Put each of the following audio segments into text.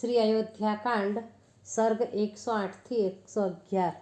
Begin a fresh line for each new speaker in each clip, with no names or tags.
શ્રી અયોધ્યાકાંડ સર્ગ એકસો આઠથી એકસો અગિયાર.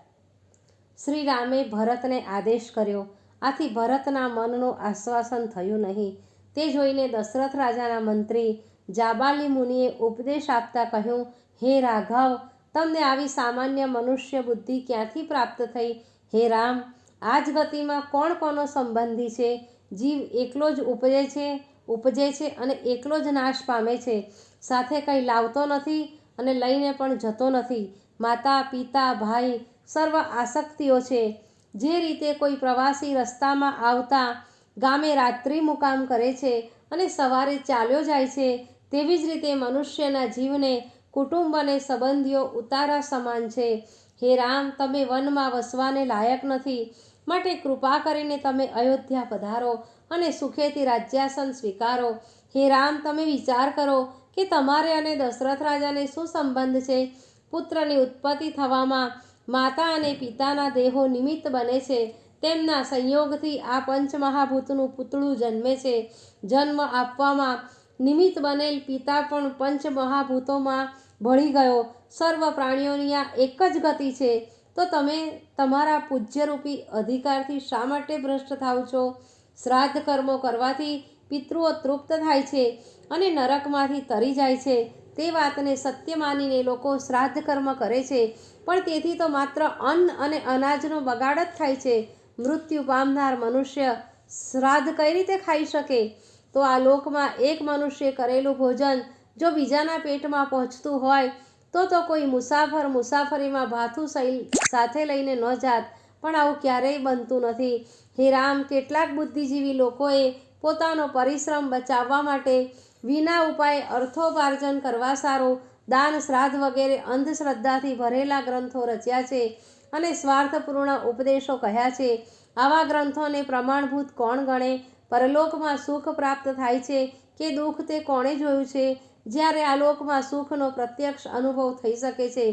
શ્રી રામે ભરતને આદેશ કર્યો. આથી ભરતના મનનું આશ્વાસન થયું નહીં. તે જોઈને દશરથ રાજાના મંત્રી જાબાલી મુનિએ ઉપદેશ આપતા કહ્યું, હે રાઘવ, તમને આવી સામાન્ય મનુષ્ય બુદ્ધિ ક્યાંથી પ્રાપ્ત થઈ? હે રામ આ જ ગતિમાં કોણ કોનો સંબંધી છે? જીવ એકલો જ ઉપજે છે? ઉપજે છે અને એકલો જ નાશ પામે છે. સાથે કંઈ લાવતો નથી અને લઈને પણ જતો નથી. માતા, પિતા, ભાઈ સર્વ આસક્તિઓ છે. જે રીતે કોઈ પ્રવાસી રસ્તામાં આવતા ગામે રાત્રિ મુકામ કરે છે અને સવારે ચાલ્યો જાય છે, તેવી જ રીતે મનુષ્યના જીવને કુટુંબ અને સંબંધીઓ ઉતારા સમાન છે. હે રામ, તમે વનમાં વસવાને લાયક નથી. માટે કૃપા કરીને તમે અયોધ્યા પધારો અને સુખેથી રાજ્યાસન સ્વીકારો. હે રામ, તમે વિચાર કરો કે તમારે અને દશરથ રાજાને શું સંબંધ છે? પુત્રની ઉત્પત્તિ થવામાં માતા અને પિતાના દેહો નિમિત્ત બને છે. તેમના સંયોગથી આ પંચમહાભૂતનું પૂતળું જન્મે છે. જન્મ આપવામાં નિમિત્ત બનેલ પિતા પણ પંચમહાભૂતોમાં ભળી ગયો. સર્વ પ્રાણીઓની આ એક જ ગતિ છે. તો તમે તમારા પૂજ્યરૂપી અધિકારથી શા માટે ભ્રષ્ટ થાવ છો? શ્રાદ્ધ કર્મો કરવાથી પિતૃઓ તૃપ્ત થાય છે અને નરકમાંથી તરી જાય છે. તે વાતને સત્ય માનીને લોકો શ્રાદ્ધ કર્મ કરે છે. પણ તેથી તો માત્ર અન્ન અને અનાજનો બગાડ જ થાય છે. મૃત્યુ પામનાર મનુષ્ય શ્રાદ્ધ કઈ રીતે ખાઈ શકે? તો આ લોકમાં એક મનુષ્ય કરેલું ભોજન જો બીજાના પેટમાં પહોંચતું હોય તો તો કોઈ મુસાફર મુસાફરીમાં ભાથું સાથે લઈને ન જાત, પણ આવું ક્યારેય બનતું નથી. હે રામ, કેટલાક બુદ્ધિજીવી લોકોએ પોતાનો પરિશ્રમ બચાવવા માટે વિના ઉપાય અર્થોપાર્જન કરવા સારું દાન, શ્રાદ્ધ વગેરે અંધશ્રદ્ધાથી ભરેલા ગ્રંથો રચ્યા છે અને સ્વાર્થપૂર્ણ ઉપદેશો કહ્યા છે. આવા ગ્રંથોને પ્રમાણભૂત કોણ ગણે? પરલોકમાં સુખ પ્રાપ્ત થાય છે કે દુઃખ તે કોણે જોયું છે? જ્યારે આ લોકમાં સુખનો પ્રત્યક્ષ અનુભવ થઈ શકે છે,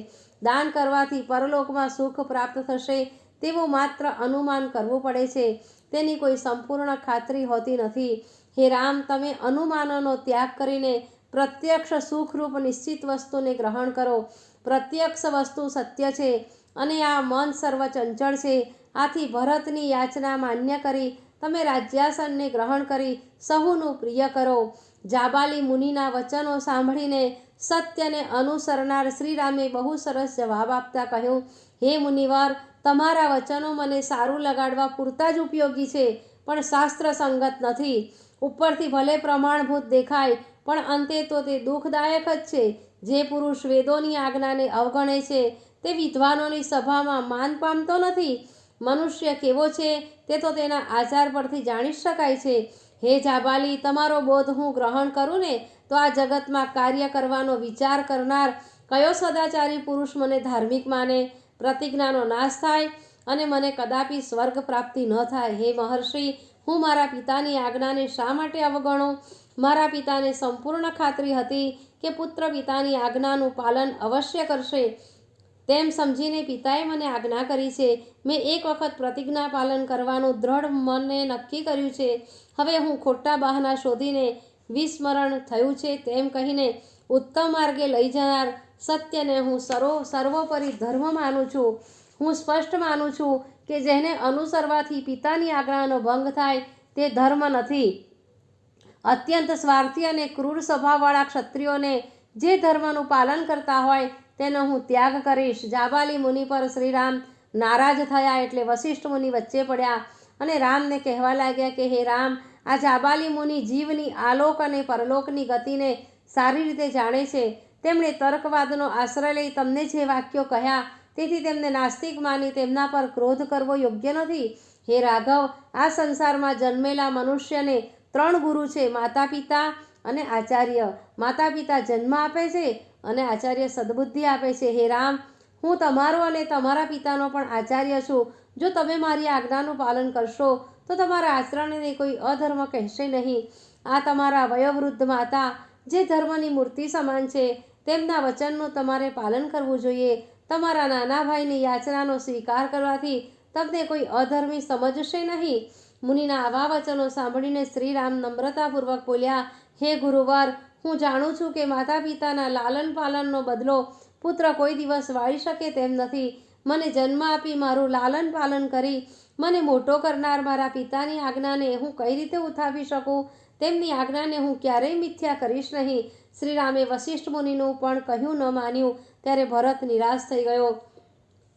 દાન કરવાથી પરલોકમાં સુખ પ્રાપ્ત થશે તેવું માત્ર અનુમાન કરવું પડે છે. તેની કોઈ સંપૂર્ણ ખાતરી હોતી નથી. હે રામ, તમે અનુમાનોનો ત્યાગ કરીને પ્રત્યક્ષ સુખરૂપ નિશ્ચિત વસ્તુને ગ્રહણ કરો. પ્રત્યક્ષ વસ્તુ સત્ય છે અને આ મન સર્વ ચંચળ છે. આથી ભરતની યાચના માન્ય કરી તમે રાજ્યાસનને ગ્રહણ કરી સહુનું પ્રિય કરો. જાબાલી મુનિના વચનો સાંભળીને સત્યને અનુસરનાર શ્રીરામે બહુ સરસ જવાબ આપતા કહ્યું, હે મુનિવર, તમારા વચનો મને સારું લગાડવા પૂરતા જ ઉપયોગી છે, પણ શાસ્ત્ર સંગત નથી. ઉપરથી ભલે પ્રમાણભૂત દેખાય, પણ અંતે તો તે દુઃખદાયક જ છે. જે પુરુષ વેદોની આજ્ઞાને અવગણે છે, તે વિદ્વાનોની સભામાં માન પામતો નથી. મનુષ્ય કેવો છે, તે તો તેના આચાર પરથી જાણી શકાય છે. હે જાબાલી, તમારો બોધ હું ગ્રહણ કરું ને તો આ જગતમાં કાર્ય કરવાનો વિચાર કરનાર કયો સદાચારી પુરુષ મને ધાર્મિક માને? પ્રતિજ્ઞાનો નાશ થાય અને મને કદાપી સ્વર્ગ પ્રાપ્તિ ન થાય. હે મહર્ષિ, હું મારા પિતાની આજ્ઞાને શા માટે અવગણો? મારા પિતાને સંપૂર્ણ ખાતરી હતી કે પુત્ર પિતાની આજ્ઞાનું પાલન અવશ્ય કરશે. તેમ સમજીને પિતાએ મને આજ્ઞા કરી છે. મેં એક વખત પ્રતિજ્ઞા પાલન કરવાનું દ્રઢ મને નક્કી કર્યું છે. હવે હું ખોટા બહાના શોધીને વિસ્મરણ થયું છે તેમ કહીને ઉત્તમ માર્ગે લઈ જનાર સત્યને હું સર્વો, સર્વોપરી ધર્મ માનું છું. હું સ્પષ્ટ માનું છું કે જેને અનુસરવાથી પિતાની આજ્ઞાનો ભંગ થાય તે ધર્મ નથી. અત્યંત સ્વાર્થી અને ક્રૂર સ્વભાવવાળા ક્ષત્રિયોને જે ધર્મનું પાલન કરતા હોય તેનો હું ત્યાગ કરીશ. જાબાલી મુનિ પર શ્રીરામ નારાજ થયા એટલે વશિષ્ઠ મુનિ વચ્ચે પડ્યા અને રામને કહેવા લાગ્યા કે, હે રામ, આ જાબાલી મુનિ જીવની આલોક અને પરલોકની ગતિને સારી રીતે જાણે છે. તેમણે તર્કવાદનો આશ્રય લઈ તમને જે વાક્યો કહ્યા તેથી તેમને નાસ્તિક માની તેમના પર ક્રોધ કરવો યોગ્ય નથી. હે રાઘવ, આ સંસારમાં જન્મેલા મનુષ્યને ત્રણ ગુરુ છે માતા પિતા અને આચાર્ય. માતા પિતા જન્મ આપે છે અને આચાર્ય સદબુદ્ધિ આપે છે. હે રામ, હું તમારો અને તમારા પિતાનો પણ આચાર્ય છું. જો તમે મારી આજ્ઞાનું પાલન કરશો, તો તમારા આચરણને કોઈ અધર્મ કહેશે નહીં. આ તમારા વયોવૃદ્ધ માતા, જે ધર્મની મૂર્તિ સમાન છે, તેમના વચનનું તમારે પાલન કરવું જોઈએ. તમારા નાના ભાઈની યાચનાનો સ્વીકાર કરવાથી તમને કોઈ અધર્મી સમજશે નહીં. મુનિના આવા વચનો સાંભળીને શ્રીરામ નમ્રતાપૂર્વક બોલ્યા, હે ગુરુવાર હું જાણું છું કે માતા પિતાના લાલન પાલનનો બદલો પુત્ર કોઈ દિવસ વાળી શકે તેમ નથી. મને જન્મ આપી મારું લાલન પાલન કરી, મને મોટો કરનાર મારા પિતાની આજ્ઞાને હું કઈ રીતે ઉઠાવી શકું? તેમની આજ્ઞાને હું ક્યારેય મિથ્યા કરીશ નહીં. શ્રીરામે વશિષ્ઠ મુનિનું પણ કહ્યું ન માન્યું, ત્યારે ભરત નિરાશ થઈ ગયો.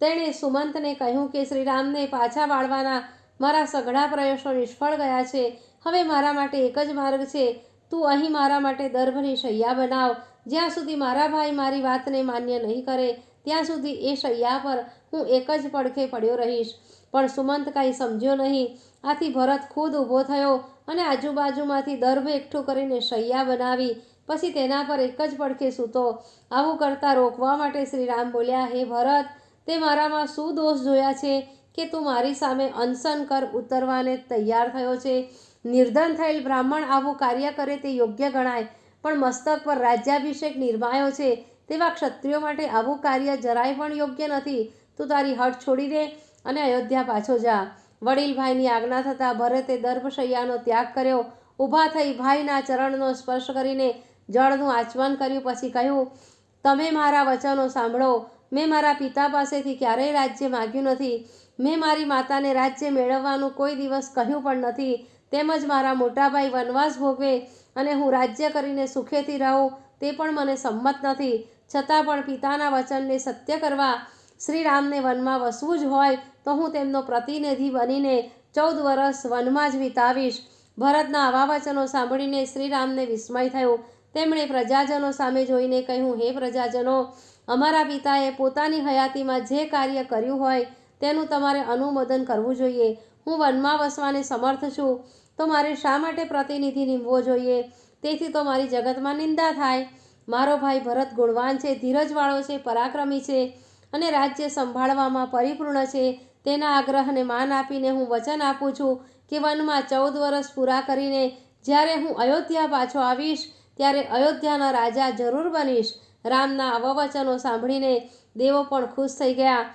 તેણે સુમંતને કહ્યું કે શ્રીરામને પાછા વાળવાના મારા સઘળા પ્રયાસો નિષ્ફળ ગયા છે. હવે મારા માટે એક જ માર્ગ છે. તું અહીં મારા માટે દર્ભની શૈયા બનાવ. જ્યાં સુધી મારા ભાઈ મારી વાતને માન્ય નહીં કરે, ત્યાં સુધી એ શૈયા પર હું એક જ પડખે પડ્યો રહીશ. પણ સુમંત કાંઈ સમજ્યો નહીં. આથી ભરત ખુદ ઊભો થયો અને આજુબાજુમાંથી દર્ભ એકઠું કરીને શૈયા બનાવી, પછી તેના પર એક જ પડખે સૂતો. આવું કરતાં રોકવા માટે શ્રી રામ બોલ્યા, હે ભરત, તે મારામાં શું દોષ જોયા છે કે તું મારી સામે અનશન કર ઉતરવાને તૈયાર થયો છે? નિર્ધન થયેલ બ્રાહ્મણ આવું કાર્ય કરે તે યોગ્ય ગણાય. પણ મસ્તક પર રાજ્યાભિષેક નિર્માયો છે તેવા ક્ષત્રિયો માટે આવું કાર્ય જરાય પણ યોગ્ય નથી. તું તારી હઠ છોડી દે અને અયોધ્યા પાછો જા. વડીલ ભાઈની આજ્ઞા થતાં ભરતે દર્ભશૈયાનો ત્યાગ કર્યો. ઊભા થઈ ભાઈના ચરણનો સ્પર્શ કરીને જળનું આચમન કર્યું પછી કહ્યું, તમે મારા વચનો સાંભળો. મેં મારા પિતા પાસેથી ક્યારેય રાજ્ય માગ્યું નથી. મેં મારી માતાને રાજ્ય મેળવવાનું કોઈ દિવસ કહ્યું પણ નથી. તેમજ મારા મોટાભાઈ વનવાસ ભોગવે અને હું રાજ્ય કરીને સુખેથી રહું, તે પણ મને સંમત નથી. છતાં પણ પિતાના વચનને સત્ય કરવા શ્રીરામને વનમાં વસવું જ હોય, તો હું તેમનો પ્રતિનિધિ બનીને ચૌદ વર્ષ વનમાં જ વિતાવીશ. ભરતના આવા વચનો સાંભળીને શ્રીરામને વિસ્મય થયો. તેમણે પ્રજાજનો સામે જોઈને કહ્યું, હે પ્રજાજનો, અમારા પિતાએ પોતાની હયાતીમાં જે કાર્ય કર્યું હોય, તેનું તમારે અનુમોદન કરવું જોઈએ. હું વનમાં વસવાને સમર્થ છું. તો મારે શા માટે પ્રતિનિધિ નીમવો જોઈએ? તેથી તો મારી જગતમાં નિંદા થાય. મારો ભાઈ ભરત ગુણવાન છે, ધીરજવાળો છે, પરાક્રમી છે અને રાજ્ય સંભાળવામાં પરિપૂર્ણ છે. તેના આગ્રહને માન આપીને હું વચન આપું છું કે વનમાં ચૌદ વર્ષ પૂરા કરીને જ્યારે હું અયોધ્યા પાછો આવીશ, ત્યારે અયોધ્યાના રાજા જરૂર બનીશ. રામના અવવચનો સાંભળીને દેવો પણ ખુશ થઈ ગયા.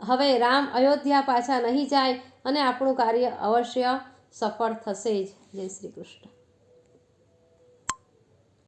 હવે રામ અયોધ્યા પાછા નહીં જાય અને આપણું કાર્ય અવશ્ય સફળ થશે જ. જય શ્રી કૃષ્ણ.